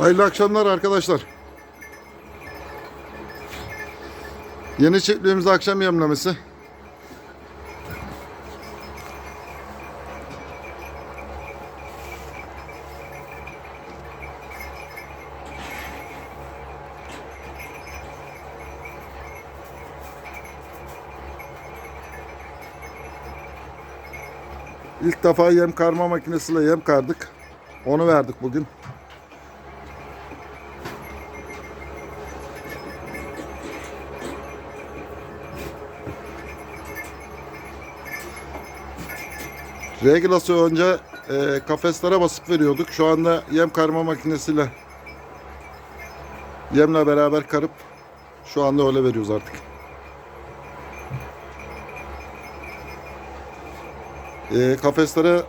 Hayırlı akşamlar arkadaşlar. Yeni çiftliğimizde akşam yemlemesi. İlk defa yem karma makinesiyle yem kardık. Onu verdik bugün. Reglası önce e, kafeslere basıp veriyorduk. Şu anda yem karma makinesiyle yemle beraber karıp şu anda öyle veriyoruz artık. E, kafeslere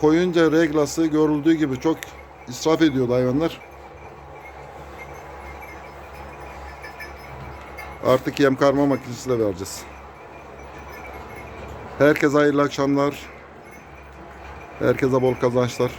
koyunca reglası görüldüğü gibi çok israf ediyordu hayvanlar. Artık yem karma makinesiyle vereceğiz. Herkese hayırlı akşamlar. Herkese bol kazançlar.